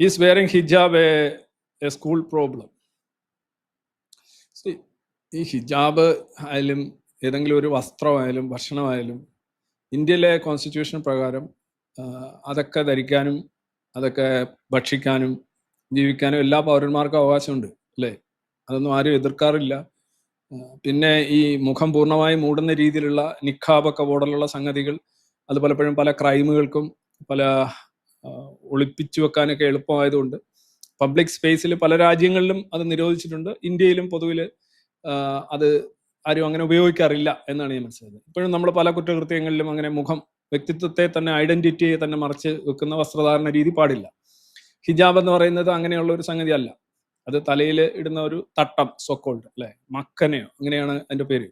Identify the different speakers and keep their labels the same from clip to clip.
Speaker 1: Is wearing hijab a, a school problem ഈ ഹിജാബ് ആയാലും ഏതെങ്കിലും ഒരു വസ്ത്രമായാലും ഭക്ഷണമായാലും ഇന്ത്യയിലെ കോൺസ്റ്റിറ്റ്യൂഷൻ പ്രകാരം അതൊക്കെ ധരിക്കാനും അതൊക്കെ ഭക്ഷിക്കാനും ജീവിക്കാനും എല്ലാ പൗരന്മാർക്കും അവകാശമുണ്ട് അല്ലേ? അതൊന്നും ആരും എതിർക്കാറില്ല. പിന്നെ ഈ മുഖം പൂർണമായി മൂടുന്ന രീതിയിലുള്ള നിഖാബൊക്കെ പോലുള്ള സംഗതികൾ അത് പലപ്പോഴും പല ക്രൈമുകൾക്കും പല ഒളിപ്പിച്ചു വെക്കാനൊക്കെ എളുപ്പമായതുകൊണ്ട് പബ്ലിക് സ്പേസിൽ പല രാജ്യങ്ങളിലും അത് നിരോധിച്ചിട്ടുണ്ട്. ഇന്ത്യയിലും പൊതുവിൽ അത് ആരും അങ്ങനെ ഉപയോഗിക്കാറില്ല എന്നാണ് ഞാൻ മനസ്സിലായത് ഇപ്പോഴും നമ്മൾ പല കുറ്റകൃത്യങ്ങളിലും അങ്ങനെ മുഖം വ്യക്തിത്വത്തെ തന്നെ ഐഡന്റിറ്റിയെ തന്നെ മറച്ച് വെക്കുന്ന വസ്ത്രധാരണ രീതി പാടില്ല. ഹിജാബ് എന്ന് പറയുന്നത് അങ്ങനെയുള്ള ഒരു സംഗതി അല്ല. അത് തലയിൽ ഇടുന്ന ഒരു തട്ടം സൊക്കോൾഡ് അല്ലെ? മക്കനെയോ അങ്ങനെയാണ് അതിന്റെ പേര്.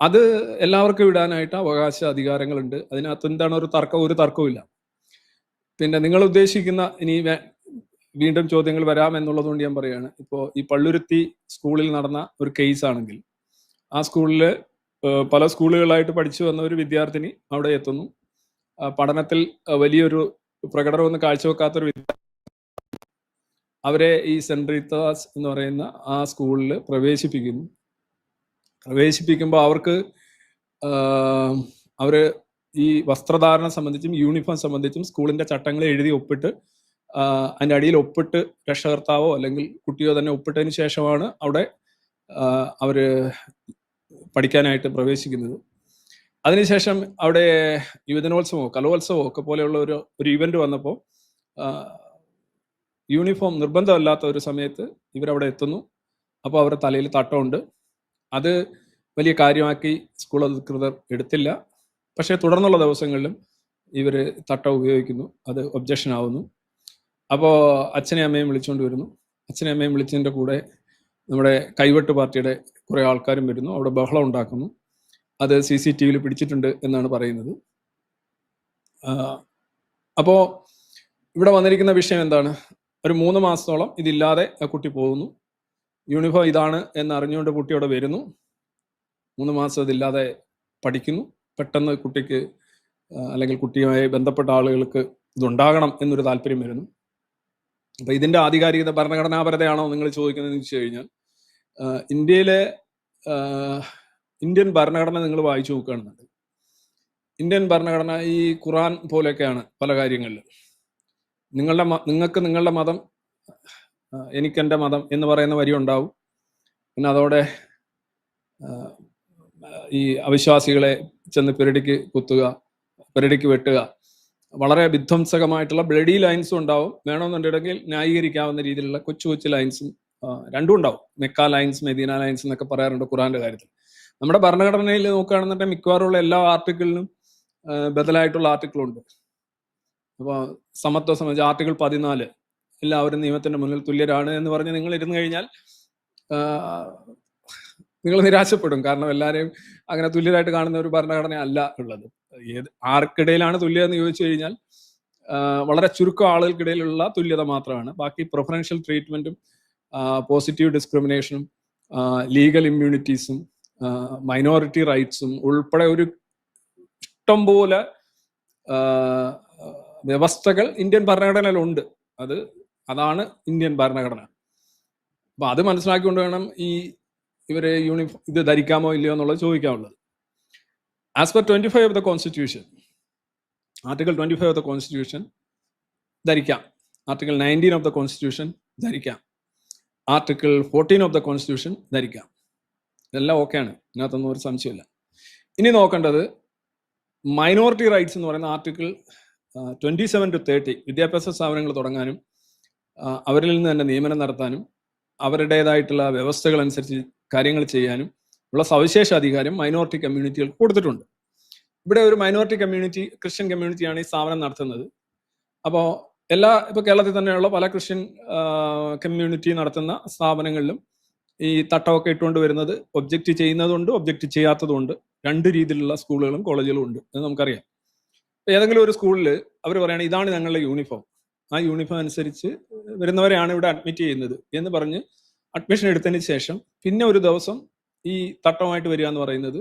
Speaker 1: അത് എല്ലാവർക്കും ഇടാനായിട്ട് അവകാശ അധികാരങ്ങളുണ്ട്. അതിനകത്ത് എന്താണ് ഒരു തർക്കം? ഒരു തർക്കവും പിന്നെ നിങ്ങൾ ഉദ്ദേശിക്കുന്ന ഇനി വീണ്ടും ചോദ്യങ്ങൾ വരാം എന്നുള്ളത് കൊണ്ട് ഞാൻ പറയാണ്. ഇപ്പോൾ ഈ പള്ളുരുത്തി സ്കൂളിൽ നടന്ന ഒരു കേസ് ആണെങ്കിൽ ആ സ്കൂളിൽ പല സ്കൂളുകളായിട്ട് പഠിച്ചു വന്ന ഒരു വിദ്യാർത്ഥിനി അവിടെ എത്തുന്നു. പഠനത്തിൽ വലിയൊരു പ്രകടനമൊന്നും കാഴ്ചവെക്കാത്തൊരു വിദ്യാർത്ഥി അവരെ ഈ റീത്താസ് എന്ന് പറയുന്ന ആ സ്കൂളിൽ പ്രവേശിപ്പിക്കുന്നു. പ്രവേശിപ്പിക്കുമ്പോൾ അവർക്ക് ആ, അവർ ഈ വസ്ത്രധാരണം സംബന്ധിച്ചും യൂണിഫോം സംബന്ധിച്ചും സ്കൂളിന്റെ ചട്ടങ്ങൾ എഴുതി ഒപ്പിട്ട് അതിന്റെ അടിയിൽ ഒപ്പിട്ട് രക്ഷകർത്താവോ അല്ലെങ്കിൽ കുട്ടിയോ തന്നെ ഒപ്പിട്ടതിന് ശേഷമാണ് അവിടെ അവർ പഠിക്കാനായിട്ട് പ്രവേശിക്കുന്നത്. അതിനുശേഷം അവിടെ യുവജനോത്സവമോ കലോത്സവമോ ഒക്കെ പോലെയുള്ള ഒരു ഒരു ഇവന്റ് വന്നപ്പോൾ യൂണിഫോം നിർബന്ധമല്ലാത്ത ഒരു സമയത്ത് ഇവരവിടെ എത്തുന്നു. അപ്പോൾ അവരുടെ തലയിൽ തട്ടമുണ്ട്. അത് വലിയ കാര്യമാക്കി സ്കൂൾ അധികൃതർ എടുത്തില്ല. പക്ഷേ തുടർന്നുള്ള ദിവസങ്ങളിലും ഇവർ തട്ട ഉപയോഗിക്കുന്നു അത് ഒബ്ജക്ഷൻ ആവുന്നു. അപ്പോൾ അച്ഛനെയും അമ്മയും വിളിച്ചുകൊണ്ട് വരുന്നു. അച്ഛനെയും അമ്മയും വിളിച്ചതിന്റെ കൂടെ നമ്മുടെ കൈവെട്ട് പാർട്ടിയുടെ കുറേ ആൾക്കാരും വരുന്നു. അവിടെ ബഹളം ഉണ്ടാക്കുന്നു. അത് സി സി ടി വിയിൽ പിടിച്ചിട്ടുണ്ട് എന്നാണ് പറയുന്നത്. അപ്പോൾ ഇവിടെ വന്നിരിക്കുന്ന വിഷയം എന്താണ്? ഒരു മൂന്ന് മാസത്തോളം ഇതില്ലാതെ ആ കുട്ടി പോകുന്നു. യൂണിഫോം ഇതാണ് എന്ന് അറിഞ്ഞുകൊണ്ട് കുട്ടി അവിടെ വരുന്നു. മൂന്ന് മാസം ഇതില്ലാതെ പഠിക്കുന്നു. പെട്ടെന്ന് കുട്ടിക്ക് അല്ലെങ്കിൽ കുട്ടിയുമായി ബന്ധപ്പെട്ട ആളുകൾക്ക് ഇതുണ്ടാകണം എന്നൊരു താല്പര്യം വരുന്നു. അപ്പൊ ഇതിന്റെ ആധികാരികത ഭരണഘടനാപരതയാണോ നിങ്ങൾ ചോദിക്കുന്നതെന്ന് വെച്ച് കഴിഞ്ഞാൽ ഇന്ത്യയിലെ ഇന്ത്യൻ ഭരണഘടന നിങ്ങൾ വായിച്ചു നോക്കുകയാണെന്നുണ്ട് ഇന്ത്യൻ ഭരണഘടന ഈ ഖുറാൻ പോലെയൊക്കെയാണ് പല കാര്യങ്ങളിലും. നിങ്ങളുടെ നിങ്ങൾക്ക് നിങ്ങളുടെ മതം എനിക്കെന്റെ മതം എന്ന് പറയുന്ന വരി ഉണ്ടാവും. പിന്നെ അതോടെ ഈ അവിശ്വാസികളെ ചെന്ന് പെരടിക്ക് കുത്തുക പെരടിക്ക് വെട്ടുക. വളരെ വിധ്വംസകമായിട്ടുള്ള ബ്ലഡി ലൈൻസും ഉണ്ടാവും. വേണമെന്നുണ്ടെങ്കിൽ ന്യായീകരിക്കാവുന്ന രീതിയിലുള്ള കൊച്ചു കൊച്ചു ലൈൻസും രണ്ടും ഉണ്ടാവും. മെക്ക ലൈൻസ് മെദീന ലൈൻസ് എന്നൊക്കെ പറയാറുണ്ട് ഖുറാന്റെ കാര്യത്തിൽ. നമ്മുടെ ഭരണഘടനയിൽ നോക്കുകയാണെന്നുണ്ടെങ്കിൽ മിക്കവാറുള്ള എല്ലാ ആർട്ടിക്കിളിനും ബദലായിട്ടുള്ള ആർട്ടിക്കിളുണ്ട് അപ്പോൾ സമത്വ സംബന്ധിച്ച് ആർട്ടിക്കിൾ പതിനാല്. എല്ലാവരും നിയമത്തിന്റെ മുന്നിൽ തുല്യരാണ് എന്ന് പറഞ്ഞ് നിങ്ങൾ ഇരുന്ന് കഴിഞ്ഞാൽ നിങ്ങൾ നിരാശപ്പെടും. കാരണം എല്ലാവരെയും അങ്ങനെ തുല്യരായിട്ട് കാണുന്ന ഒരു ഭരണഘടന അല്ല ഉള്ളത്. ഏത് ആർക്കിടയിലാണ് തുല്യത എന്ന് ചോദിച്ചു കഴിഞ്ഞാൽ വളരെ ചുരുക്കം ആളുകൾക്കിടയിലുള്ള തുല്യത മാത്രമാണ്. ബാക്കി പ്രിഫറൻഷ്യൽ ട്രീറ്റ്മെന്റും പോസിറ്റീവ് ഡിസ്ക്രിമിനേഷനും ലീഗൽ ഇമ്മ്യൂണിറ്റീസും മൈനോറിറ്റി റൈറ്റ്സും ഉൾപ്പെടെ ഒരു ഇഷ്ടം പോലെ വ്യവസ്ഥകൾ ഇന്ത്യൻ ഭരണഘടനയിലുണ്ട് അത് അതാണ് ഇന്ത്യൻ ഭരണഘടന. അപ്പൊ അത് മനസ്സിലാക്കിക്കൊണ്ട് വേണം ഈ ഇവരെ യൂണിഫോം ഇത് ധരിക്കാമോ ഇല്ലയോ എന്നുള്ളത് ചോദിക്കാനുള്ളത്. As per twenty five of the constitution article twenty five of the constitution ധരിക്കാം. Article nineteen of the constitution ധരിക്കാം. Article fourteen of the constitution ധരിക്കാം. ഇതെല്ലാം ഓക്കെയാണ് ഇതിനകത്തൊന്നും ഒരു സംശയമില്ല. ഇനി നോക്കേണ്ടത് മൈനോറിറ്റി റൈറ്റ്സ് എന്ന് പറയുന്ന article twenty seven to thirty വിദ്യാഭ്യാസ സ്ഥാപനങ്ങൾ തുടങ്ങാനും അവരിൽ നിന്ന് തന്നെ നിയമനം നടത്താനും അവരുടേതായിട്ടുള്ള വ്യവസ്ഥകൾ അനുസരിച്ച് കാര്യങ്ങൾ ചെയ്യാനും ഉള്ള സവിശേഷ അധികാരം മൈനോറിറ്റി കമ്മ്യൂണിറ്റികൾക്ക് കൊടുത്തിട്ടുണ്ട്. ഇവിടെ ഒരു മൈനോറിറ്റി കമ്മ്യൂണിറ്റി ക്രിസ്ത്യൻ കമ്മ്യൂണിറ്റിയാണ് ഈ സ്ഥാപനം നടത്തുന്നത്. അപ്പോൾ എല്ലാ ഇപ്പൊ കേരളത്തിൽ തന്നെയുള്ള പല ക്രിസ്ത്യൻ കമ്മ്യൂണിറ്റി നടത്തുന്ന സ്ഥാപനങ്ങളിലും ഈ തട്ടമൊക്കെ ഇട്ടുകൊണ്ട് വരുന്നത് ഒബ്ജക്റ്റ് ചെയ്യുന്നതുണ്ട് ഒബ്ജക്റ്റ് ചെയ്യാത്തതുണ്ട്. രണ്ട് രീതിയിലുള്ള സ്കൂളുകളും കോളേജുകളും ഉണ്ട് എന്ന് നമുക്കറിയാം. ഏതെങ്കിലും ഒരു സ്കൂളിൽ അവർ പറയുകയാണ് ഇതാണ് ഞങ്ങളുടെ യൂണിഫോം ആ യൂണിഫോം അനുസരിച്ച് വരുന്നവരെയാണ് ഇവിടെ അഡ്മിറ്റ് ചെയ്യുന്നത് എന്ന് പറഞ്ഞ് അഡ്മിഷൻ എടുത്തതിന് ശേഷം പിന്നെ ഒരു ദിവസം ഈ തട്ടവുമായിട്ട് വരിക എന്ന് പറയുന്നത്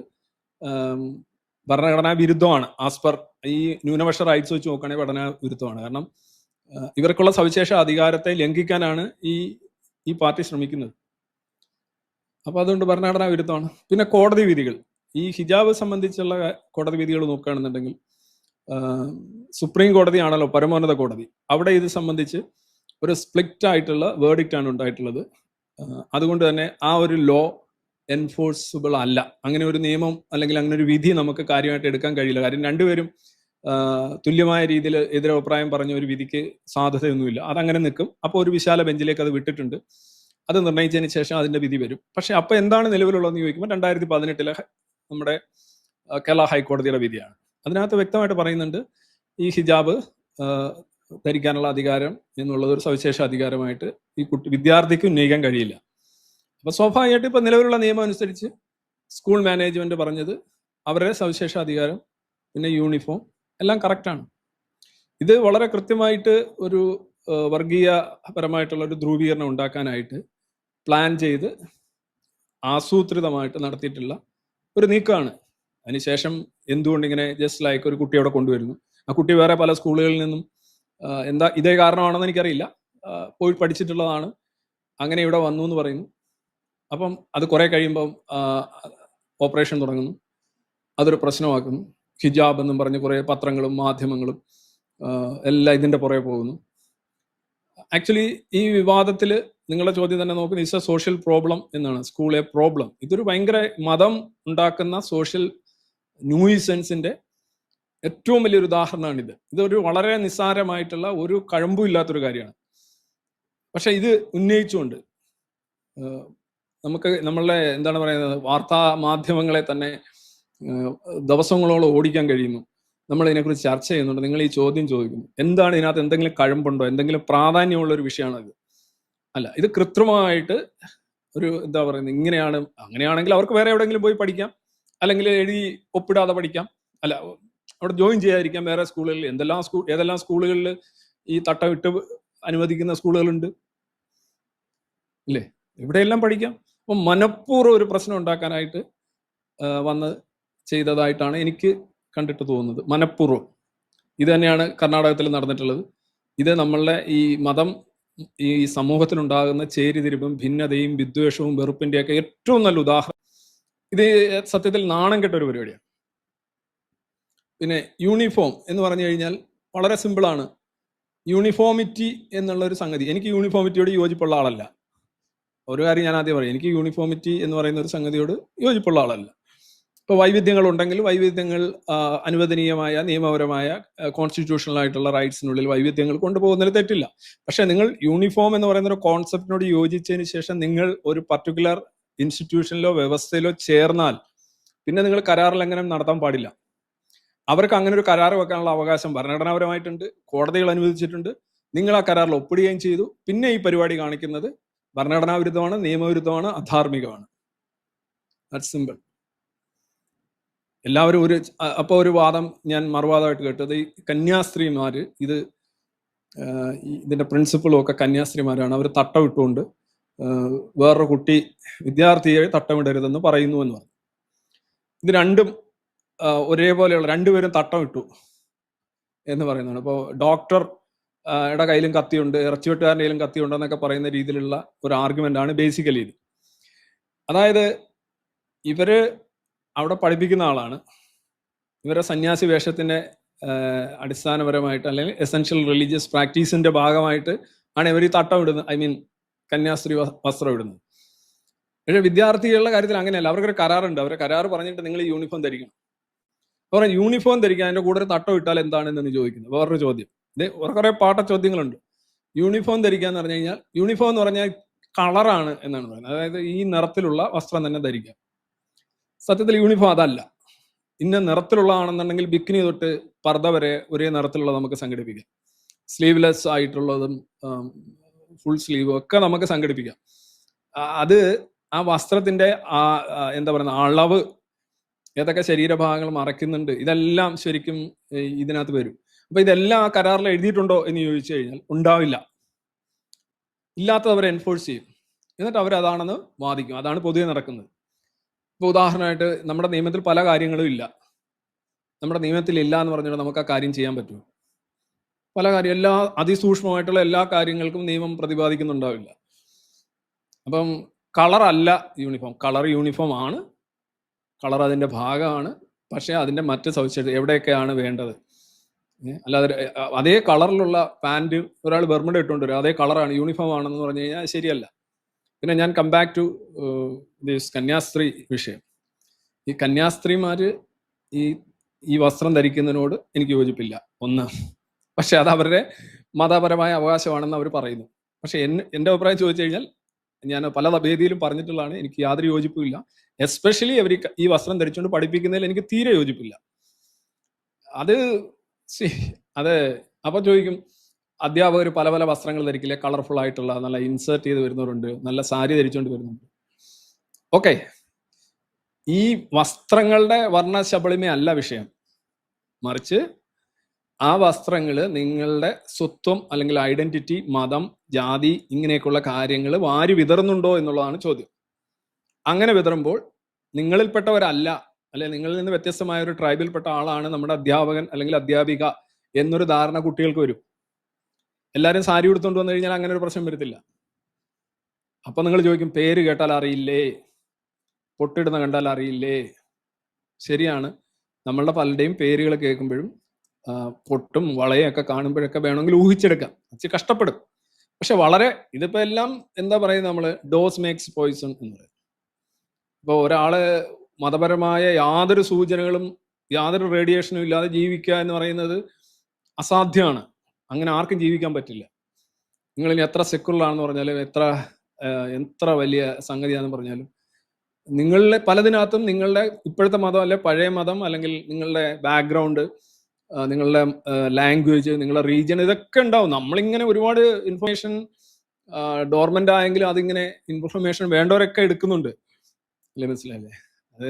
Speaker 1: ഭരണഘടനാ വിരുദ്ധമാണ്. ആസ് പെർ ഈ ന്യൂനപക്ഷ റൈറ്റ്സ് വെച്ച് നോക്കുകയാണെങ്കിൽ ഭരണ വിരുദ്ധമാണ്. കാരണം ഇവർക്കുള്ള സവിശേഷ അധികാരത്തെ ലംഘിക്കാനാണ് ഈ ഈ പാർട്ടി ശ്രമിക്കുന്നത്. അപ്പൊ അതുകൊണ്ട് ഭരണഘടനാ വിരുദ്ധമാണ്. പിന്നെ കോടതി വിധികൾ. ഈ ഹിജാബ് സംബന്ധിച്ചുള്ള കോടതി വിധികൾ നോക്കുകയാണെന്നുണ്ടെങ്കിൽ സുപ്രീം കോടതിയാണല്ലോ പരമോന്നത കോടതി. അവിടെ ഇത് സംബന്ധിച്ച് ഒരു സ്പ്ലിറ്റ് ആയിട്ടുള്ള വേർഡിക്റ്റ് ആണ് ഉണ്ടായിട്ടുള്ളത്. അതുകൊണ്ട് തന്നെ ആ ഒരു ലോ എൻഫോഴ്സിബിൾ അല്ല. അങ്ങനെ ഒരു നിയമം അല്ലെങ്കിൽ അങ്ങനെ ഒരു വിധി നമുക്ക് കാര്യമായിട്ട് എടുക്കാൻ കഴിയില്ല. കാര്യം രണ്ടുപേരും തുല്യമായ രീതിയിൽ എതിരഭിപ്രായം പറഞ്ഞ ഒരു വിധിക്ക് സാധ്യതയൊന്നുമില്ല അതങ്ങനെ നിൽക്കും. അപ്പോൾ ഒരു വിശാല ബെഞ്ചിലേക്ക് അത് വിട്ടിട്ടുണ്ട്. അത് നിർണയിച്ചതിന് ശേഷം അതിന്റെ വിധി വരും. പക്ഷെ അപ്പോൾ എന്താണ് നിലവിലുള്ളതെന്ന് ചോദിക്കുമ്പോൾ രണ്ടായിരത്തി പതിനെട്ടിലെ നമ്മുടെ കേരള ഹൈക്കോടതിയുടെ വിധിയാണ്. അതിനകത്ത് വ്യക്തമായിട്ട് പറയുന്നുണ്ട് ഈ ഹിജാബ് ധരിക്കാനുള്ള അധികാരം എന്നുള്ളത് ഒരു സവിശേഷ അധികാരമായിട്ട് ഈ കുട്ടി വിദ്യാർത്ഥിക്ക് ഉന്നയിക്കാൻ കഴിയില്ല. അപ്പൊ സ്വാഭാവികമായിട്ട് ഇപ്പൊ നിലവിലുള്ള നിയമം അനുസരിച്ച് സ്കൂൾ മാനേജ്മെന്റ് പറഞ്ഞത് അവരുടെ സവിശേഷ അധികാരം പിന്നെ യൂണിഫോം എല്ലാം കറക്റ്റാണ് ഇത് വളരെ കൃത്യമായിട്ട് ഒരു വർഗീയപരമായിട്ടുള്ള ഒരു ധ്രുവീകരണം ഉണ്ടാക്കാനായിട്ട് പ്ലാൻ ചെയ്ത് ആസൂത്രിതമായിട്ട് നടത്തിയിട്ടുള്ള ഒരു നീക്കമാണ്. അതിനുശേഷം എന്തുകൊണ്ട് ഇങ്ങനെ ജസ്റ്റ് ലൈക്ക് ഒരു കുട്ടി അവിടെ കൊണ്ടുവരുന്നു? ആ കുട്ടി വേറെ പല സ്കൂളുകളിൽ നിന്നും എന്താ ഇതേ കാരണമാണെന്ന് എനിക്കറിയില്ല. പോയി പഠിച്ചിട്ടുള്ളതാണ്. അങ്ങനെ ഇവിടെ വന്നു എന്ന് പറയുന്നു. അപ്പം അത് കുറെ കഴിയുമ്പം ഓപ്പറേഷൻ തുടങ്ങുന്നു. അതൊരു പ്രശ്നമാക്കുന്നു. ഹിജാബ് എന്നും പറഞ്ഞ് കുറെ പത്രങ്ങളും മാധ്യമങ്ങളും എല്ലാം ഇതിന്റെ പുറകെ പോകുന്നു. ആക്ച്വലി ഈ വിവാദത്തിൽ നിങ്ങളുടെ ചോദ്യം തന്നെ നോക്കുന്നത് ഇറ്റ്സ് എ സോഷ്യൽ പ്രോബ്ലം എന്നാണ്. സ്കൂളിലെ പ്രോബ്ലം ഇതൊരു ഭയങ്കര മതം ഉണ്ടാക്കുന്ന സോഷ്യൽ ന്യൂയിസൻസിന്റെ ഏറ്റവും വലിയൊരു ഉദാഹരണമാണ് ഇത് ഇതൊരു വളരെ നിസ്സാരമായിട്ടുള്ള ഒരു കഴമ്പും ഇല്ലാത്തൊരു കാര്യമാണ്. പക്ഷെ ഇത് ഉന്നയിച്ചുകൊണ്ട് നമുക്ക് നമ്മളെ എന്താണ് പറയുന്നത് വാർത്താ മാധ്യമങ്ങളെ തന്നെ ദിവസങ്ങളോളം ഓടിക്കാൻ കഴിയുന്നു. നമ്മൾ ഇതിനെക്കുറിച്ച് ചർച്ച ചെയ്യുന്നുണ്ട്. നിങ്ങൾ ഈ ചോദ്യം ചോദിക്കുന്നു. എന്താണ് ഇതിനകത്ത് എന്തെങ്കിലും കഴമ്പുണ്ടോ? എന്തെങ്കിലും പ്രാധാന്യമുള്ള ഒരു വിഷയമാണോ ഇത്? അല്ല ഇത് കൃത്രിമമായിട്ട് ഒരു എന്താ പറയുന്നത് ഇങ്ങനെയാണ് അങ്ങനെയാണെങ്കിൽ അവർക്ക് വേറെ എവിടെയെങ്കിലും പോയി പഠിക്കാം. അല്ലെങ്കിൽ എഴുതി ഒപ്പിടാതെ പഠിക്കാം. അല്ല അവിടെ ജോയിൻ ചെയ്യാതിരിക്കാം വേറെ സ്കൂളുകളിൽ എന്തെല്ലാം സ്കൂൾ ഏതെല്ലാം സ്കൂളുകളിൽ ഈ തട്ട വിട്ട് അനുവദിക്കുന്ന സ്കൂളുകളുണ്ട് ഇല്ലേ? എവിടെയെല്ലാം പഠിക്കാം. അപ്പം മനഃപൂർവം ഒരു പ്രശ്നം ഉണ്ടാക്കാനായിട്ട് വന്ന് ചെയ്തതായിട്ടാണ് എനിക്ക് കണ്ടിട്ട് തോന്നുന്നത്. മനഃപൂർവം. ഇത് തന്നെയാണ് കർണാടകത്തിൽ നടന്നിട്ടുള്ളത്. ഇത് നമ്മളുടെ ഈ മതം ഈ സമൂഹത്തിലുണ്ടാകുന്ന ചേരിതിരിവും ഭിന്നതയും വിദ്വേഷവും വെറുപ്പിന്റെയൊക്കെ ഏറ്റവും നല്ല ഉദാഹരണം. ഇത് സത്യത്തിൽ നാണം കെട്ട ഒരു പരിപാടിയാണ്. പിന്നെ യൂണിഫോം എന്ന് പറഞ്ഞു കഴിഞ്ഞാൽ വളരെ സിമ്പിളാണ് യൂണിഫോമിറ്റി എന്നുള്ള ഒരു സംഗതി. എനിക്ക് യൂണിഫോമിറ്റിയോട് യോജിപ്പുള്ള ആളല്ല. ഒരു കാര്യം ഞാൻ ആദ്യം പറയും. എനിക്ക് യൂണിഫോമിറ്റി എന്ന് പറയുന്ന ഒരു സംഗതിയോട് യോജിപ്പുള്ള ആളല്ല. ഇപ്പോൾ വൈവിധ്യങ്ങൾ ഉണ്ടെങ്കിൽ വൈവിധ്യങ്ങൾ അനുവദനീയമായ നിയമപരമായ കോൺസ്റ്റിറ്റ്യൂഷണൽ ആയിട്ടുള്ള റൈറ്റ്സിനുള്ളിൽ വൈവിധ്യങ്ങൾ കൊണ്ടുപോകുന്നതിൽ തെറ്റില്ല. പക്ഷേ നിങ്ങൾ യൂണിഫോം എന്ന് പറയുന്ന ഒരു കോൺസെപ്റ്റിനോട് യോജിച്ചതിന് ശേഷം നിങ്ങൾ ഒരു പർട്ടിക്കുലർ ഇൻസ്റ്റിറ്റ്യൂഷനിലോ വ്യവസ്ഥയിലോ ചേർന്നാൽ പിന്നെ നിങ്ങൾ കരാർ ലംഘനം നടത്താൻ പാടില്ല. അവർക്ക് അങ്ങനെ ഒരു കരാർ വെക്കാനുള്ള അവകാശം ഭരണഘടനാപരമായിട്ടുണ്ട്. കോടതികൾ അനുവദിച്ചിട്ടുണ്ട്. നിങ്ങൾ ആ കരാറിൽ ഒപ്പിടുകയും ചെയ്തു. പിന്നെ ഈ പരിപാടി കാണിക്കുന്നത് ഭരണഘടനാ വിരുദ്ധമാണ് നിയമവിരുദ്ധമാണ് അധാർമികമാണ്. സിമ്പിൾ എല്ലാവരും ഒരു അപ്പോൾ അപ്പൊ ഒരു വാദം ഞാൻ മറുവാദമായിട്ട് കേട്ടത്. ഈ കന്യാസ്ത്രീമാര് ഇത് ഇതിന്റെ പ്രിൻസിപ്പളും ഒക്കെ കന്യാസ്ത്രീമാരാണ്. അവർ തട്ടം ഇട്ടുകൊണ്ട് വേറൊരു കുട്ടി വിദ്യാർത്ഥിയെ തട്ടമിടരുതെന്ന് പറയുന്നു എന്ന് പറഞ്ഞു. ഇത് രണ്ടും ഒരേപോലെയുള്ള രണ്ടുപേരും തട്ടം ഇട്ടു എന്ന് പറയുന്നതാണ്. ഇപ്പോൾ ഡോക്ടർ യുടെ കയ്യിലും കത്തിയുണ്ട് ഇറച്ചിവെട്ടുകാരന്റെ കയ്യിലും കത്തിയുണ്ട് എന്നൊക്കെ പറയുന്ന രീതിയിലുള്ള ഒരു ആർഗ്യുമെന്റ് ആണ് ബേസിക്കലി ഇത്. അതായത് ഇവർ അവിടെ പഠിപ്പിക്കുന്ന ആളാണ്. ഇവരെ സന്യാസി വേഷത്തിന്റെ അടിസ്ഥാനപരമായിട്ട് അല്ലെങ്കിൽ എസെൻഷ്യൽ റിലീജിയസ് പ്രാക്ടീസിന്റെ ഭാഗമായിട്ട് ആണ് ഇവർ ഈ തട്ടം ഇടുന്നത്. ഐ മീൻ കന്യാസ്ത്രീ വസ്ത്രം ഇടുന്നത്. പക്ഷേ വിദ്യാർത്ഥികളുടെ കാര്യത്തിൽ അങ്ങനെയല്ല. അവർക്കൊരു കരാറുണ്ട്. അവരെ കരാർ പറഞ്ഞിട്ട് നിങ്ങൾ യൂണിഫോം ധരിക്കണം. അവർ യൂണിഫോം ധരിക്കാൻ അതിന്റെ കൂടെ ഒരു തട്ടം ഇട്ടാൽ എന്താണെന്നാണ് ചോദിക്കുന്നത്. വേറൊരു ചോദ്യം. ഇത് കുറെ പാട്ട ചോദ്യങ്ങളുണ്ട്. യൂണിഫോം ധരിക്കുക എന്ന് പറഞ്ഞു കഴിഞ്ഞാൽ യൂണിഫോം എന്ന് പറഞ്ഞാൽ കളറാണ് എന്നാണ് പറയുന്നത്. അതായത് ഈ നിറത്തിലുള്ള വസ്ത്രം തന്നെ ധരിക്കുക സത്യത്തിൽ യൂണിഫോം അതല്ല. ഇന്ന നിറത്തിലുള്ളതാണെന്നുണ്ടെങ്കിൽ ബിക്കിനി തൊട്ട് പർദ്ദ വരെ ഒരേ നിറത്തിലുള്ള നമുക്ക് സംഘടിപ്പിക്കാം. സ്ലീവ്ലെസ് ആയിട്ടുള്ളതും ഫുൾ സ്ലീവും ഒക്കെ നമുക്ക് സംഘടിപ്പിക്കാം. അത് ആ വസ്ത്രത്തിന്റെ ആ, എന്താ പറയുന്ന അളവ് ഏതൊക്കെ ശരീരഭാഗങ്ങൾ മറയ്ക്കുന്നുണ്ട് ഇതെല്ലാം ശരിക്കും ഇതിനകത്ത് വരും. അപ്പൊ ഇതെല്ലാം ആ കരാറിൽ എഴുതിയിട്ടുണ്ടോ എന്ന് ചോദിച്ചു കഴിഞ്ഞാൽ ഉണ്ടാവില്ല. ഇല്ലാത്തത് അവർ എൻഫോഴ്സ് ചെയ്യും. എന്നിട്ട് അവർ അതാണെന്ന് വാദിക്കും. അതാണ് പൊതുവെ നടക്കുന്നത്. ഇപ്പൊ ഉദാഹരണമായിട്ട് നമ്മുടെ നിയമത്തിൽ പല കാര്യങ്ങളും ഇല്ല. നമ്മുടെ നിയമത്തിൽ ഇല്ല എന്ന് പറഞ്ഞാൽ നമുക്ക് ആ കാര്യം ചെയ്യാൻ പറ്റുമോ പല കാര്യം എല്ലാ അതിസൂക്ഷ്മമായിട്ടുള്ള എല്ലാ കാര്യങ്ങൾക്കും നിയമം പ്രതിപാദിക്കുന്നുണ്ടാവില്ല. അപ്പം കളർ അല്ല യൂണിഫോം. കളർ യൂണിഫോം ആണ് കളർ അതിന്റെ ഭാഗമാണ്. പക്ഷേ അതിന്റെ മറ്റ് സവിശേഷത എവിടെയൊക്കെയാണ് വേണ്ടത്? അല്ലാതെ അതേ കളറിലുള്ള പാന്റ് ഒരാൾ ബർമുഡ ഇട്ടുകൊണ്ട് വരും. അതേ കളറാണ് യൂണിഫോം ആണെന്ന് പറഞ്ഞു കഴിഞ്ഞാൽ ശരിയല്ല. പിന്നെ ഞാൻ കം ബാക്ക് ടു ദിസ് കന്യാസ്ത്രീ വിഷയം. ഈ കന്യാസ്ത്രീമാർ ഈ ഈ വസ്ത്രം ധരിക്കുന്നതിനോട് എനിക്ക് യോജിപ്പില്ല. ഒന്ന്. പക്ഷെ അത് അവരുടെ മതപരമായ അവകാശമാണെന്ന് അവർ പറയുന്നു. പക്ഷെ എൻ എന്റെ അഭിപ്രായം ചോദിച്ചു കഴിഞ്ഞാൽ ഞാൻ പല വേദിയിലും പറഞ്ഞിട്ടുള്ളതാണ്. എനിക്ക് യാതൊരു യോജിപ്പുമില്ല എസ്പെഷ്യലി അവർ ഈ വസ്ത്രം ധരിച്ചുകൊണ്ട് പഠിപ്പിക്കുന്നതിൽ എനിക്ക് തീരെ യോജിപ്പില്ല. അത് അതെ അപ്പൊ ചോദിക്കും അധ്യാപകർ പല പല വസ്ത്രങ്ങൾ ധരിക്കില്ലേ? കളർഫുൾ ആയിട്ടുള്ള നല്ല ഇൻസേർട്ട് ചെയ്ത് വരുന്നവരുണ്ട് നല്ല സാരി ധരിച്ചുകൊണ്ട് വരുന്നുണ്ട് ഓക്കെ ഈ വസ്ത്രങ്ങളുടെ വർണശബളിമ അല്ല വിഷയം. മറിച്ച് ആ വസ്ത്രങ്ങൾ നിങ്ങളുടെ സ്വത്വം അല്ലെങ്കിൽ ഐഡന്റിറ്റി മതം ജാതി ഇങ്ങനെയൊക്കെയുള്ള കാര്യങ്ങൾ വാരി വിതറുന്നുണ്ടോ എന്നുള്ളതാണ് ചോദ്യം. അങ്ങനെ വിതറുമ്പോൾ നിങ്ങളിൽപ്പെട്ടവരല്ല അല്ലെ നിങ്ങളിൽ നിന്ന് വ്യത്യസ്തമായ ഒരു ട്രൈബിൽപ്പെട്ട ആളാണ് നമ്മുടെ അധ്യാപകൻ അല്ലെങ്കിൽ അധ്യാപിക എന്നൊരു ധാരണ കുട്ടികൾക്ക് വരും. എല്ലാവരും സാരി ഉടുത്തുകൊണ്ട് വന്നു കഴിഞ്ഞാൽ അങ്ങനെ ഒരു പ്രശ്നം വരത്തില്ല. അപ്പൊ നിങ്ങൾ ചോദിക്കും പേര് കേട്ടാൽ അറിയില്ലേ? പൊട്ടിടുന്ന കണ്ടാൽ അറിയില്ലേ? ശരിയാണ്. നമ്മളുടെ പലരുടെയും പേരുകൾ കേൾക്കുമ്പോഴും പൊട്ടും വളയും ഒക്കെ കാണുമ്പോഴൊക്കെ വേണമെങ്കിൽ ഊഹിച്ചെടുക്കാം. അച്ഛ കഷ്ടപ്പെടും. പക്ഷെ വളരെ ഇതിപ്പോ എല്ലാം എന്താ പറയുന്നത് നമ്മൾ ഡോസ് മേക്സ് പോയിസൺ എന്ന് ഇപ്പൊ ഒരാൾ മതപരമായ യാതൊരു സൂചനകളും യാതൊരു റേഡിയേഷനും ഇല്ലാതെ ജീവിക്കുക എന്ന് പറയുന്നത് അസാധ്യമാണ്. അങ്ങനെ ആർക്കും ജീവിക്കാൻ പറ്റില്ല. നിങ്ങൾ ഇനി എത്ര സെക്യുലർ ആണെന്ന് പറഞ്ഞാലും എത്ര എത്ര വലിയ സംഗതിയാണെന്ന് പറഞ്ഞാലും നിങ്ങളിലെ പലതിനകത്തും നിങ്ങളുടെ ഇപ്പോഴത്തെ മതം അല്ലെ പഴയ മതം അല്ലെങ്കിൽ നിങ്ങളുടെ ബാക്ക്ഗ്രൗണ്ട് നിങ്ങളുടെ ലാംഗ്വേജ് നിങ്ങളുടെ റീജിയൻ ഇതൊക്കെ ഉണ്ടാവും. നമ്മളിങ്ങനെ ഒരുപാട് ഇൻഫർമേഷൻ ഡോർമെന്റ് ആയെങ്കിലും അതിങ്ങനെ ഇൻഫർമേഷൻ വേണ്ടവരൊക്കെ എടുക്കുന്നുണ്ട്. അല്ലേ? മനസ്സിലായില്ലേ? അത്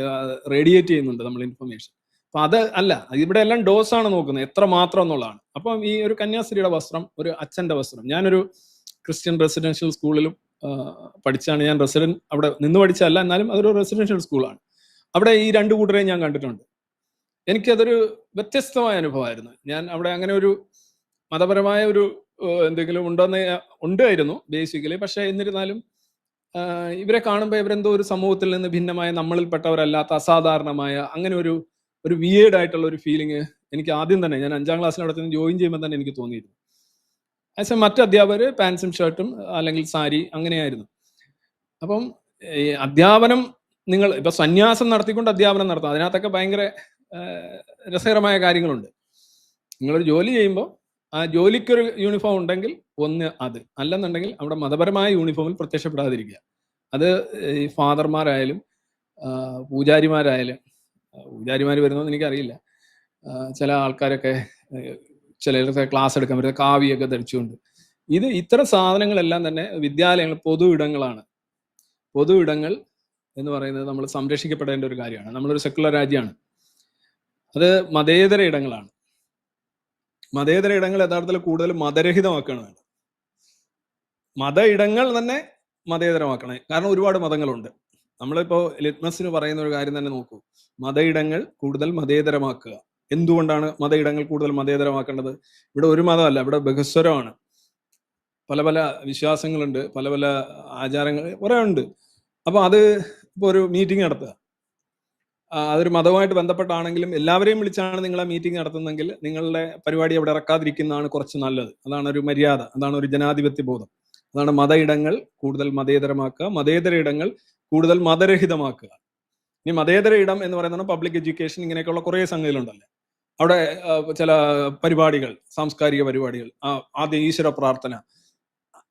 Speaker 1: റേഡിയേറ്റ് ചെയ്യുന്നുണ്ട് നമ്മൾ ഇൻഫർമേഷൻ. അപ്പൊ അത് അല്ല ഇവിടെ എല്ലാം ഡോസ് ആണ് നോക്കുന്നത് എത്ര മാത്രം എന്നുള്ളതാണ്. അപ്പം ഈ ഒരു കന്യാസ്ത്രീയുടെ വസ്ത്രം ഒരു അച്ഛന്റെ വസ്ത്രം. ഞാനൊരു ക്രിസ്ത്യൻ റെസിഡൻഷ്യൽ സ്കൂളിലും പഠിച്ചാണ് ഞാൻ റെസിഡന്റ് അവിടെ നിന്ന് പഠിച്ചല്ല എന്നാലും അതൊരു റെസിഡൻഷ്യൽ സ്കൂളാണ്. അവിടെ ഈ രണ്ട് കൂട്ടരെയും ഞാൻ കണ്ടിട്ടുണ്ട്. എനിക്കതൊരു വ്യത്യസ്തമായ അനുഭവമായിരുന്നു. ഞാൻ അവിടെ അങ്ങനെ ഒരു മതപരമായ ഒരു എന്തെങ്കിലും ഉണ്ടെന്ന് ഉണ്ടായിരുന്നു ബേസിക്കലി. പക്ഷെ എന്നിരുന്നാലും ഇവരെ കാണുമ്പോൾ ഇവരെന്തോ ഒരു സമൂഹത്തിൽ നിന്ന് ഭിന്നമായ നമ്മളിൽപ്പെട്ടവരല്ലാത്ത അസാധാരണമായ അങ്ങനെ ഒരു ഒരു വിയേഡ് ആയിട്ടുള്ള ഒരു ഫീലിംഗ് എനിക്ക് ആദ്യം തന്നെ ഞാൻ അഞ്ചാം ക്ലാസ്സിൽ അവിടെ ചെന്ന് ജോയിൻ ചെയ്യുമ്പോൾ തന്നെ എനിക്ക് തോന്നിയിരുന്നു. ആസ് എ മറ്റ് അധ്യാപകർ പാൻസും ഷർട്ടും അല്ലെങ്കിൽ സാരി അങ്ങനെയായിരുന്നു. അപ്പം അധ്യാപനം നിങ്ങൾ ഇപ്പൊ സന്യാസം നടത്തിക്കൊണ്ട് അധ്യാപനം നടത്താം അതിനകത്തൊക്കെ ഭയങ്കര രസകരമായ കാര്യങ്ങളുണ്ട്. നിങ്ങളൊരു ജോലി ചെയ്യുമ്പോൾ ആ ജോലിക്കൊരു യൂണിഫോം ഉണ്ടെങ്കിൽ ഒന്ന് അത്. അല്ലെന്നുണ്ടെങ്കിൽ അവിടെ മതപരമായ യൂണിഫോമിൽ പ്രത്യക്ഷപ്പെടാതിരിക്കുക. അത് ഈ ഫാദർമാരായാലും പൂജാരിമാരായാലും പൂജാരിമാർ വരുന്നതെന്ന് എനിക്കറിയില്ല. ചില ആൾക്കാരൊക്കെ ഏഹ്, ചിലരൊക്കെ ക്ലാസ് എടുക്കാൻ പറ്റുന്ന കാവിയൊക്കെ ധരിച്ചുകൊണ്ട്. ഇത് ഇത്തരം സാധനങ്ങളെല്ലാം തന്നെ വിദ്യാലയങ്ങൾ പൊതു ഇടങ്ങളാണ്. പൊതു ഇടങ്ങൾ എന്ന് പറയുന്നത് നമ്മൾ സംരക്ഷിക്കപ്പെടേണ്ട ഒരു കാര്യമാണ്. നമ്മളൊരു സെക്കുലർ രാജ്യമാണ്. അത് മതേതര ഇടങ്ങളാണ്. മതേതര ഇടങ്ങൾ യഥാർത്ഥത്തിൽ കൂടുതൽ മതരഹിതമാക്കുകയാണ് വേണ്ടത്. മത ഇടങ്ങൾ തന്നെ മതേതരമാക്കണേ. കാരണം ഒരുപാട് മതങ്ങളുണ്ട്. നമ്മളിപ്പോ ലിറ്റ്മസിന് പറയുന്ന ഒരു കാര്യം തന്നെ നോക്കൂ. മത ഇടങ്ങൾ കൂടുതൽ മതേതരമാക്കുക. എന്തുകൊണ്ടാണ് മത ഇടങ്ങൾ കൂടുതൽ മതേതരമാക്കേണ്ടത്? ഇവിടെ ഒരു മതമല്ല ഇവിടെ ബഹുസ്വരമാണ്. പല പല വിശ്വാസങ്ങളുണ്ട് പല പല ആചാരങ്ങൾ കുറെ ഉണ്ട്. അപ്പൊ അത് ഇപ്പൊ ഒരു മീറ്റിംഗ് നടത്തുക. അതൊരു മതവുമായിട്ട് ബന്ധപ്പെട്ടാണെങ്കിലും എല്ലാവരെയും വിളിച്ചാണ് നിങ്ങൾ ആ മീറ്റിംഗ് നടത്തുന്നതെങ്കിൽ നിങ്ങളുടെ പരിപാടി അവിടെ ഇറക്കാതിരിക്കുന്നതാണ് കുറച്ച് നല്ലത്. അതാണ് ഒരു മര്യാദ. അതാണ് ഒരു ജനാധിപത്യ ബോധം. അതാണ് മത ഇടങ്ങൾ കൂടുതൽ മതേതരമാക്കുക മതേതര ഇടങ്ങൾ കൂടുതൽ മതരഹിതമാക്കുക. ഇനി മതേതര ഇടം എന്ന് പറയുന്നത് പബ്ലിക് എഡ്യൂക്കേഷൻ ഇങ്ങനെയൊക്കെയുള്ള കുറേ സംഗതികളുണ്ടല്ലേ? അവിടെ ചില പരിപാടികൾ സാംസ്കാരിക പരിപാടികൾ ആദ്യം ഈശ്വര പ്രാർത്ഥന.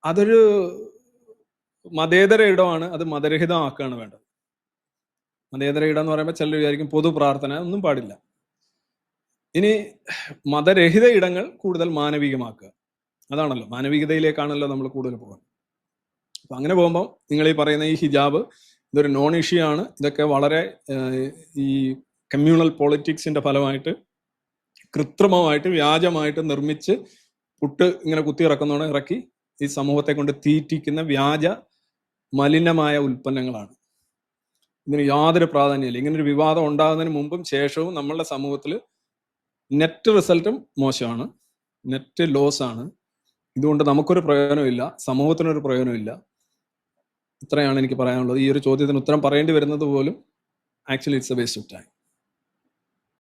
Speaker 1: അതൊരു മതേതര ഇടമാണ് അത് മതരഹിതമാക്കുകയാണ് വേണ്ടത്. മതേതര ഇടം എന്ന് പറയുമ്പോൾ ചിലർ വിചാരിക്കും പൊതു പ്രാർത്ഥന ഒന്നും പാടില്ല. ഇനി മതരഹിത ഇടങ്ങൾ കൂടുതൽ മാനവികമാക്കുക. അതാണല്ലോ. മാനവികതയിലേക്കാണല്ലോ നമ്മൾ കൂടുതൽ പോകുന്നത് അപ്പൊ അങ്ങനെ പോകുമ്പോൾ നിങ്ങൾ ഈ പറയുന്ന ഈ ഹിജാബ് ഇതൊരു നോൺ ഇഷ്യൂ ആണ്. ഇതൊക്കെ വളരെ ഈ കമ്മ്യൂണൽ പോളിറ്റിക്സിന്റെ ഫലമായിട്ട് കൃത്രിമമായിട്ട് വ്യാജമായിട്ട് നിർമ്മിച്ച് പുട്ട് ഇങ്ങനെ കുത്തി ഇറക്കുന്നതോടെ ഇറക്കി ഈ സമൂഹത്തെ കൊണ്ട് തീറ്റിക്കുന്ന വ്യാജ മലിനമായ ഉൽപ്പന്നങ്ങളാണ്. ഇതിന് യാതൊരു പ്രാധാന്യമില്ല ഇങ്ങനെ ഒരു വിവാദം ഉണ്ടാകുന്നതിന് മുമ്പും ശേഷവും നമ്മളുടെ സമൂഹത്തിൽ നെറ്റ് റിസൾട്ടും മോശമാണ്. നെറ്റ് ലോസ് ആണ്. ഇതുകൊണ്ട് നമുക്കൊരു പ്രയോജനമില്ല സമൂഹത്തിനൊരു പ്രയോജനമില്ല ഇത്രയാണ് എനിക്ക് പറയാനുള്ളത്. ഈ ഒരു ചോദ്യത്തിന് ഉത്തരം പറയേണ്ടി വരുന്നത് പോലും actually it's a waste of time